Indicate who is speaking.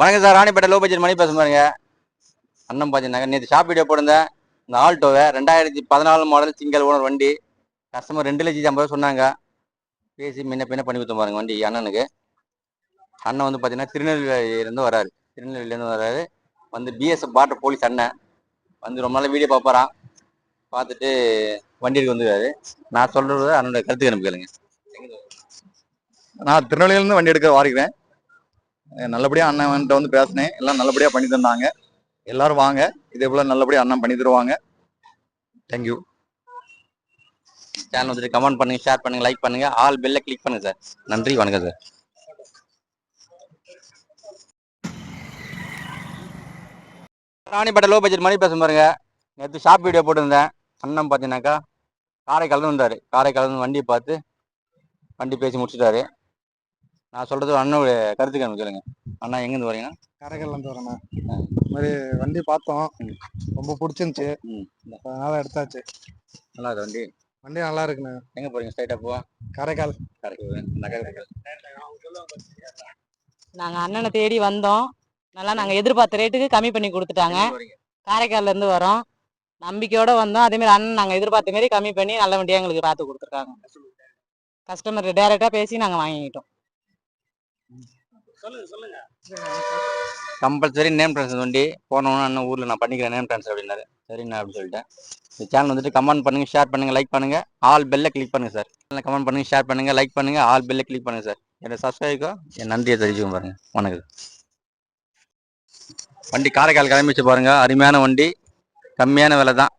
Speaker 1: வணக்கம் sir Ranipet low budget Mani பேச பாருங்க. அண்ணன் பார்த்தீங்கன்னா நேற்று ஷாப் வீடியோ போட்டிருந்தேன். இந்த ஆல்டோவை ரெண்டாயிரத்தி பதினாலு மாடல் சிங்கிள் ஓனர் வண்டி. கஸ்டமர் ரெண்டு லட்சத்தி ஐம்பது சொன்னாங்க. பேசி முன்ன பின்ன பண்ணி கொடுத்தோம் பாருங்க வண்டி அண்ணனுக்கு. அண்ணன் வந்து பார்த்தீங்கன்னா திருநெல்வேலியிலேருந்து வராரு. திருநெல்வேலியிலேருந்து வராரு. வந்து பிஎஸ்எஃப் பாட்டர் போலீஸ் அண்ணன். வந்து ரொம்ப நாள் வீடியோ பார்ப்பாரான் பார்த்துட்டு வண்டி வந்துருக்காரு. நான் சொல்றது அண்ணனோட கருத்து எனக்கு கேளுங்க.
Speaker 2: நான் திருநெல்வேலியிலேருந்து வண்டி எடுக்க வாரிக்கிறேன். நல்லபடியாக நல்லபடியா வந்து பேசினேன். எல்லாம் நல்லபடியாக பண்ணி தந்தாங்க. எல்லாரும் வாங்க. இதே போல் நல்லபடியாக அண்ணன் பண்ணி தருவாங்க. தேங்க்யூ
Speaker 1: சேனல் வந்துட்டு கமெண்ட் பண்ணுங்க ஷேர் பண்ணுங்க லைக் பண்ணுங்க. ஆல் பெல்ல கிளிக் பண்ணுங்க சார் நன்றி வணக்கம் sir Ranipet low budget Mani பேச பாருங்க. நேற்று ஷாப் வீடியோ போட்டிருந்தேன். அண்ணன் பார்த்தீங்கன்னாக்கா காரைக்கால் வந்தார். காரைக்கால் வந்து வண்டியை பார்த்து வண்டி பேசி முடிச்சிட்டாரு. நான் சொல்றது அண்ணனுடைய கருத்துக்கு எனக்கு கேளுங்க. அண்ணா எங்கேருந்து வரீங்க
Speaker 3: கரைக்கல்லேருந்து வரேண்ணா இந்த மாதிரி வண்டி பார்த்தோம். ரொம்ப பிடிச்சிருந்துச்சு.
Speaker 1: ம்.
Speaker 3: அதனால எடுத்தாச்சு.
Speaker 1: நல்லா இருக்கு வண்டி.
Speaker 3: வண்டி நல்லா இருக்குண்ணா.
Speaker 1: எங்கே போறீங்க? ஸ்ட்ரைட்டாக போவா?
Speaker 3: காரைக்கால்.
Speaker 1: காரைக்கால்
Speaker 4: நாங்க அண்ணனை தேடி வந்தோம். நல்லா நாங்க எதிர்பார்த்த ரேட்டுக்கு கம்மி பண்ணி கொடுத்துட்டாங்க. காரைக்கால்ல இருந்து வரோம். நம்பிக்கையோட வந்தோம். அதே மாதிரி அண்ணன் நாங்க எதிர்பார்த்த மாதிரி கம்மி பண்ணி நல்ல வண்டியா எங்களுக்கு பார்த்து கொடுத்துருக்காங்க. கஸ்டமர் டைரக்டா பேசி நாங்க வாங்கிக்கிட்டோம்.
Speaker 1: கம்பல்சரி நேம் ட்ரான்ஸ்ஃபர் வண்டி போனோன்னு அண்ணன் ஊரில் நான் பண்ணிக்கிறேன் நேம் ட்ரான்ஸ்ஃபர் அப்படின்னாரு. சரிண்ணா அப்படின்னு சொல்லிட்டேன். இந்த சேனல் வந்துட்டு கமெண்ட் பண்ணுங்க ஷேர் பண்ணுங்க லைக் பண்ணுங்க. ஆல் பெல்ல கிளிக் பண்ணுங்க சார் கமெண்ட் பண்ணுங்க ஷேர் பண்ணுங்க லைக் பண்ணுங்க. ஆல் பெல்ல கிளிக் பண்ணுங்கள் சார் என்னோட சப்ஸ்கிரைப்க்கோ என் நன்றியை தெரிஞ்சுக்க பாருங்க. வணக்கம். வண்டி காரைக்கால் கிளம்பிச்சு பாருங்க. அருமையான வண்டி. கம்மியான விலை தான்